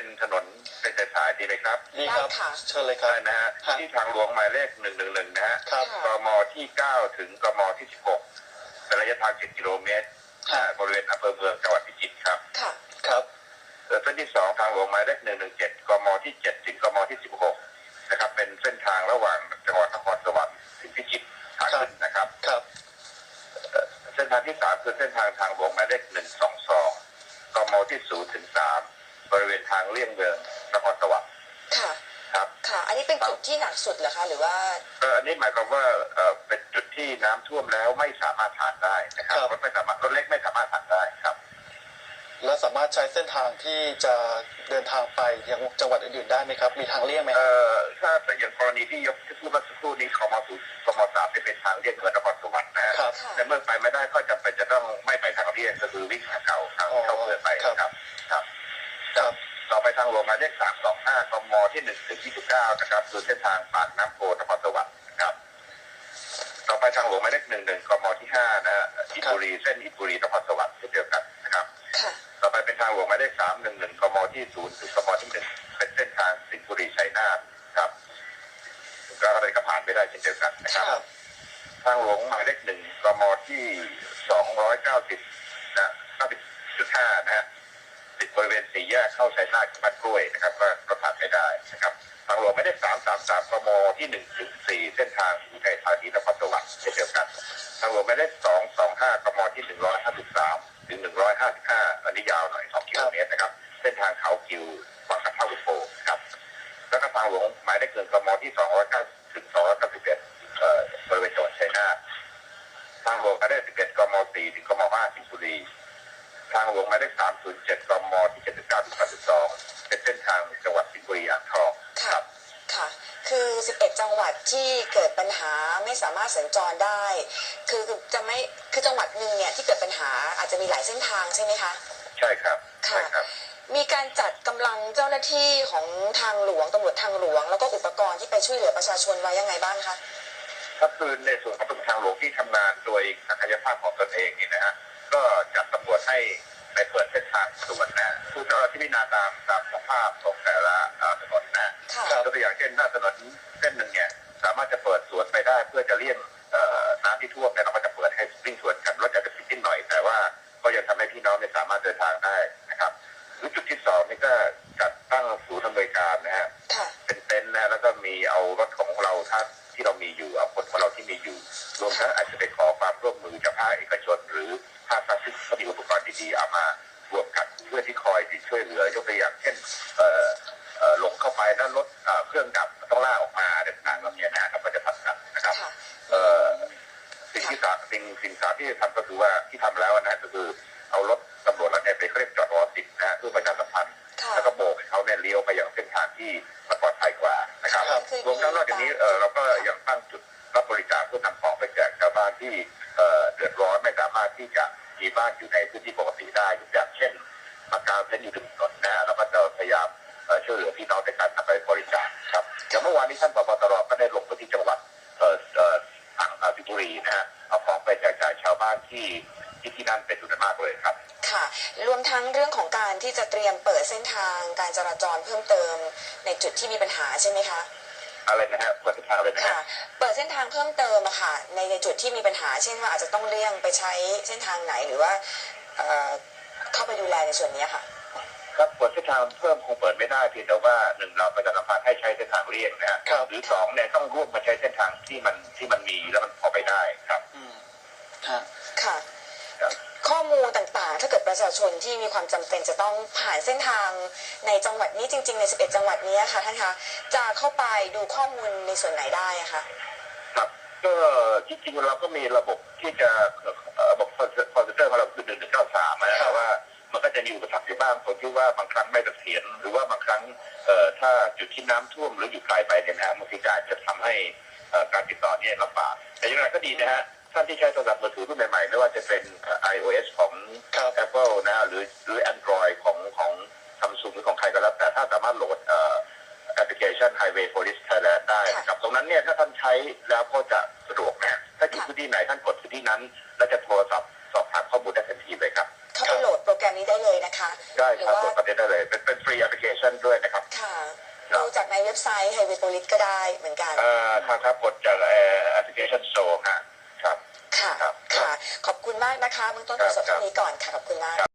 เป็นถนนเป็นสายๆดีไหมครับดีครับได้ค่ะ เชิญเลยครัได้บนะฮะฮะที่ทางหลวงหมายเลขหนึ่งหนึ่งหนึ่งนะฮะครับค่ะกมที่เก้าถึงกมที่สิบหกเป็นระยะทางเจ็ดกิโลเมตรฮะ บริเวณอำเภอเมืองจังหวัดพิจิตรครับค่ะ ครับเส้นที่สองทางหลวงหมายเลขหนึ่งหนึ่งเจ็ดกมที่เจ็ดถึงกมที่สิบหกนะครับเป็นเส้นทางระหว่างจังหวัดนครสวรรค์ถึงพิจิตรขาขึ้นนะครับ ครับ เส้นทางที่สามคือเส้นทางทางหลวงหมายเลขหนึ่งสองสองกมที่ศูนย์ถึงสาม บริเวณทางเลี่ยงเมืองนครสวรรค์ค่ะ ครับ ค่ะ อันนี้เป็นจุดที่หนักสุดเหรอคะหรือว่าก็อันนี้หมายความว่าเอ่อเป็นจุดที่น้ำท่วมแล้วไม่สามารถผ่านได้นะครับครับรถไม่สามารถรถเล็กไม่สามารถผ่านได้ครับ และสามารถใช้เส้นทางที่จะเดินทางไปยังจังหวัดอื่นๆได้ไหมครับ มีทางเลี่ยงไหมคเอ่รับอถ้าอย่างกรณีที่ยกที่พูดเมื่อสักครู่นี้คมศูนย์คมสามที่เป็นทางเลี่ยงเมืองนครสวรรค์นะฮะครับค่ะแต่เมื่อไปไม่ได้ก็จำเป็นจะต้องไม่ไปทางเลี่ยงก็คือวิ่งทางเก่าทางเข้าเมืองไปครับครับครับครับ ต่อไปทางหลวงหมายเลขสามสองห้ากมที่หนึ่งถึงยี่สิบเก้านะครับคือเส้นทางปากน้ำโพนครสวรรค์นะครับ ต่อไปทางหลวงหมายเลขหนึ่งหนึ่งกมที่ห้านะฮะอิบุรีเส้นอิบุรีนครสวรรค์เช่นเดียวกันนะครับค่ะต่อไปเป็นทางหลวงหมายเลขสามหนึ่งหนึ่งกมที่ศูนย์ถึงกมที่หนึ่งเป็นเส้นทางสิงห์บุรีชัยนาทครับก็อะไรก็ผ่านไม่ได้เช่นเดียวกันนะครับครับทางหลวงหมายเลขหนึ่งกมที่สองร้อยเก้าสิบนะเก้าสิบจุดห้านะฮะติดบริเวณสี่ แยกเข้าชัยนาทกับบ้านกล้วยนะครับก็ก็ผ่านไม่ได้นะครับทางหลวงหมายเลขสามสามสามกมที่หนึ่งถึงสี่เส้นทางอุทัยธานีนครสวรรค์เช่นเดียวกันทางหลวงหมายเลขสองสองห้ากมที่หนึ่งร้อยห้าสิบสามถึงหนึ่งร้อยห้าสิบห้าอันนี้ยาวหน่อยสองกิโลเมตรนะครับเส้นทางเขากิววังกะเท่าอุโปครับแล้วก็ทางหลวงหมายเลขหนึ่งกมที่สองร้อยเก้าถึงสองร้อยเก้าสิบเอ็ดเอ่อบริเวณจังหวัดชัยนาททางหลวงหมายเลขสิบเอ็ดกมสี่ถึงกมห้าสิงห์บุรี ทางหลวงหมายเลขสามศูนย์เจ็ดกมที่เจ็ดสิบเก้าถึงแปดสิบสองเป็นเส้นทางจังหวัดสิงห์บุรีอ่างทองคค่ะรับ ค่ะ คือ 11 จังหวัดที่เกิดปัญหาไม่สามารถสัญจรได้คือคือจะไม่ คือจังหวัดหนึ่งเนี่ยที่เกิดปัญหาอาจจะมีหลายเส้นทางใช่ไหมคะ ใช่ครับค่ะ ใช่ครับ มีการจัดกำลังเจ้าหน้าที่ของทางหลวงตำรวจทางหลวง แล้วก็อุปกรณ์ที่ไปช่วยเหลือประชาชนไว้ยังไงบ้างคะก็คือในส่วนของตำรวจทางหลวงที่ทำงานโดยศักยภาพของตนเองนี่นะฮะ ก็จัดตำรวจให้ไปเปิดเส้นทางส่วนนะคือเราที่พิจารณาตามตามสภาพของแต่ละเอ่อถนนนะค่ะครับยกตัวอย่างเช่นถ้าถนนเส้นหนึ่งเนี่ยสามารถจะเปิดสวนไปได้เพื่อจะเลี่ยงเอ่อน้ำที่ท่วมเนี่ยเราก็จะเปิดให้วิ่งสวนกันรถอาจจะติดนิดหน่อย แต่ว่าก็ยังทำให้พี่น้องเนี่ยสามารถเดินทางได้ สิ่งสิ่งสามที่จะทำก็คือว่าที่ทำแล้วนะก็คือเอารถตำรวจเราเนี่ยไปเขาเรียกจอดรอสิบนะฮะเพื่อประชาสัมพันธ์ค่ะแล้วก็โบกให้เขาเนี่ยเลี้ยวไปยังเส้นทางที่มันปลอดภัยกว่านะครับครับรวมทั้งนอกจากนี้เออเราก็ยังตั้งจุดรับบริจาคเพื่อนำของไปแจกชาวบ้านที่เอ่อเดือดร้อนไม่สามารถที่จะมีบ้านอยู่ในพื้นที่ปกติได้ยกอย่างเช่นมากางเต็นท์อยู่ริมถนนนะฮะแล้วก็จะพยายามเอ่อช่วยเหลือพี่น้องในการนำไปบริจาคครับอย่างเมื่อวานนี้ท่านผบตรก็ได้ลงไปที่จังหวัด บุรีนะฮะเอาของไปแจกจ่ายชาวบ้านที่ที่ที่นั่นเป็นจำนวนมากเลยครับ ค่ะ รวมทั้งเรื่องของการที่จะเตรียมเปิดเส้นทางการจราจรเพิ่มเติมในจุดที่มีปัญหาใช่ไหมคะ อะไรนะฮะเปิดทิศทางเลยนะค่ะ ฮะเปิดเส้นทางเพิ่มเติมอะค่ะในในจุดที่มีปัญหา เช่นว่าอาจจะต้องเลี่ยงไปใช้เส้นทางไหนหรือว่าเอ่อเข้าไปดูแลในส่วนนี้ค่ะ ครับเปิดเส้นทางเพิ่มคงเปิดไม่ได้เพียงแต่ว่าหนึ่งเราประชาสัมพันธ์ให้ใช้เส้นทางเลี่ยงนะฮะครับหรือสองเนี่ยต้องร่วมมาใช้เส้นทางที่มันที่มันมีแล้วมันพอไปได้ครับอืมฮะค่ะครับข้อมูลต่างๆ ถ้าเกิดประชาชนที่มีความจำเป็นจะต้องผ่านเส้นทางในจังหวัดนี้จริง ๆ ใน 11 จังหวัดนี้ค่ะท่านคะจะเข้าไปดูข้อมูลในส่วนไหนได้อะคะครับก็ที่จริงเราก็มีระบบที่จะเอ่อระบบคอนเซ็นเตอร์ของเราคือหนึ่งหนึ่งเก้าสามนะว่า มันก็จะมีอุปสรรคอยู่บ้างคนที่ว่าบางครั้งไม่เสถียรหรือว่าบางครั้งเอ่อถ้าจุดที่น้ำท่วมหรืออยู่ไกลไปเนี่ยนะฮะบางทีการจะทำให้เอ่อการติดต่อเนี่ยลำบากแต่อย่างไรก็ดีนะฮะท่านที่ใช้โทรศัพท์มือถือรุ่นใหม่ๆไม่ว่าจะเป็นเอ่อ iOS ของครับ Apple นะฮะหรือหรือ Android ของของซัมซุงหรือของใครก็แล้วแต่ถ้าสามารถโหลดเอ่อแอปพลิเคชัน Highway Police Thailand ได้นะครับตรงนั้นเนี่ยถ้าท่านใช้แล้วก็จะสะดวกนะฮะถ้าอยู่พื้นที่ไหนท่านกดพื้นที่นั้น แล้วจะโทรศัพท์สอบถามข้อมูลได้ทันทีเลย แกรมนี้ได้เลยนะคะ ได้หรืครับว่าโหลดประเทศได้เลยเป็นเป็นฟรีแอปพลิเคชชันด้วยนะครับ ค่ะครับ ดูจากในเว็บไซต์ Highway Police ก็ได้เหมือนกัน เอ่อครับครับกดจากเอ่อแอปพลิเคชันโซฮะครับ ค่ะ ครับค่ะ ขอบคุณมากนะคะเบื้องต้นตรวจสอบครับ เท่านี้ก่อนค่ะ ขอบคุณมาก